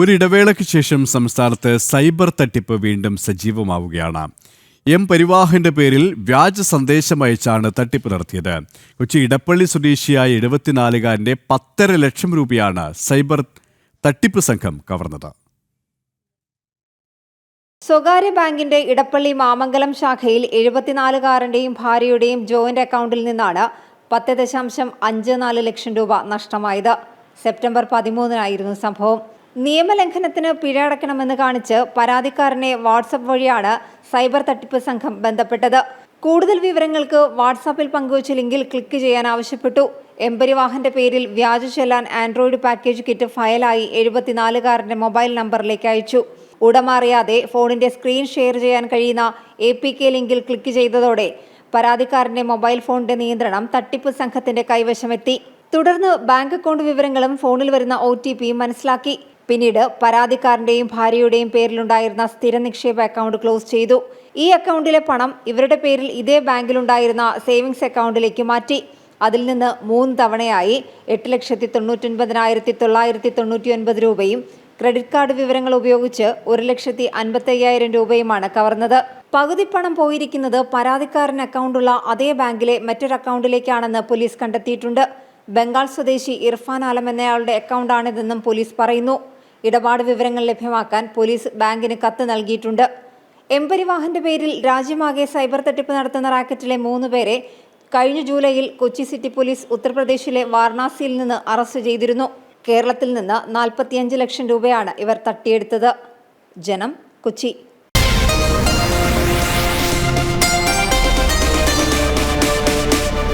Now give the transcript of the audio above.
ഒരിടവേളയ്ക്ക് ശേഷം സംസ്ഥാനത്ത് സൈബർ തട്ടിപ്പ് വീണ്ടും സജീവമാവുകയാണ്. എം പരിവാഹന്റെ പേരിൽ വ്യാജ സന്ദേശം അയച്ചാണ് തട്ടിപ്പ് നടത്തിയത്. കൊച്ചി ഇടപ്പള്ളി സ്വദേശിയായ എഴുപത്തിനാലുകാരന്റെ പത്തര ലക്ഷം രൂപയാണ് സൈബർ തട്ടിപ്പ് സംഘം കവർന്നത്. സ്വകാര്യ ബാങ്കിന്റെ ഇടപ്പള്ളി മാമംഗലം ശാഖയിൽ എഴുപത്തിനാലുകാരന്റെയും ഭാര്യയുടെയും ജോയിന്റ് അക്കൗണ്ടിൽ നിന്നാണ് പത്ത് ദശാംശം അഞ്ച് നാല് ലക്ഷം രൂപ നഷ്ടമായത്. സെപ്റ്റംബർ പതിമൂന്നിനായിരുന്നു സംഭവം. നിയമലംഘനത്തിന് പിഴ അടയ്ക്കണമെന്ന് കാണിച്ച് പരാതിക്കാരനെ വാട്സപ്പ് വഴിയാണ് സൈബർ തട്ടിപ്പ് സംഘം ബന്ധപ്പെട്ടത്. കൂടുതൽ വിവരങ്ങൾക്ക് വാട്സാപ്പിൽ പങ്കുവച്ച ലിങ്കിൽ ക്ലിക്ക് ചെയ്യാൻ ആവശ്യപ്പെട്ടു. എംപരിവാഹന്റെ പേരിൽ വ്യാജ ചെല്ലാൻ ആൻഡ്രോയിഡ് പാക്കേജ് കിറ്റ് ഫയലായി എഴുപത്തിനാലുകാരന്റെ മൊബൈൽ നമ്പറിലേക്ക് അയച്ചു. ഉടമ അറിയാതെ ഫോണിന്റെ സ്ക്രീൻ ഷെയർ ചെയ്യാൻ കഴിയുന്ന എ പി കെ ലിങ്കിൽ ക്ലിക്ക് ചെയ്തതോടെ പരാതിക്കാരന്റെ മൊബൈൽ ഫോണിന്റെ നിയന്ത്രണം തട്ടിപ്പ് സംഘത്തിന്റെ കൈവശമെത്തി. തുടർന്ന് ബാങ്ക് അക്കൗണ്ട് വിവരങ്ങളും ഫോണിൽ വരുന്ന ഒ മനസ്സിലാക്കി. പിന്നീട് പരാതിക്കാരന്റെയും ഭാര്യയുടെയും പേരിലുണ്ടായിരുന്ന സ്ഥിര നിക്ഷേപ അക്കൗണ്ട് ക്ലോസ് ചെയ്തു. ഈ അക്കൗണ്ടിലെ പണം ഇവരുടെ പേരിൽ ഇതേ ബാങ്കിലുണ്ടായിരുന്ന സേവിങ്സ് അക്കൗണ്ടിലേക്ക് മാറ്റി. അതിൽ നിന്ന് മൂന്ന് തവണയായി എട്ട് ലക്ഷത്തി തൊണ്ണൂറ്റൊൻപതിനായിരത്തി തൊള്ളായിരത്തി തൊണ്ണൂറ്റി ഒൻപത് രൂപയും ക്രെഡിറ്റ് കാർഡ് വിവരങ്ങൾ ഉപയോഗിച്ച് ഒരു ലക്ഷത്തി അൻപത്തയ്യായിരം രൂപയുമാണ് കവർന്നത്. പകുതി പണം പോയിരിക്കുന്നത് പരാതിക്കാരൻ അക്കൗണ്ടുള്ള അതേ ബാങ്കിലെ മറ്റൊരു അക്കൗണ്ടിലേക്കാണെന്ന് പോലീസ് കണ്ടെത്തിയിട്ടുണ്ട്. ബംഗാൾ സ്വദേശി ഇർഫാൻ ആലം എന്നയാളുടെ അക്കൗണ്ടാണിതെന്നും പോലീസ് പറയുന്നു. ഇടപാട് വിവരങ്ങൾ ലഭ്യമാക്കാൻ പോലീസ് ബാങ്കിന് കത്ത് നൽകിയിട്ടുണ്ട്. എംപരിവാഹന്റെ പേരിൽ രാജ്യമാകെ സൈബർ തട്ടിപ്പ് നടത്തുന്ന റാക്കറ്റിലെ മൂന്ന് പേരെ കഴിഞ്ഞ ജൂലൈയിൽ കൊച്ചി സിറ്റി പോലീസ് ഉത്തർപ്രദേശിലെ വാരണാസിയിൽ നിന്ന് അറസ്റ്റ് ചെയ്തിരുന്നു. കേരളത്തിൽ നിന്ന് നാൽപ്പത്തിയഞ്ച് ലക്ഷം രൂപയാണ് ഇവർ തട്ടിയെടുത്തത്. ജനം കൊച്ചി.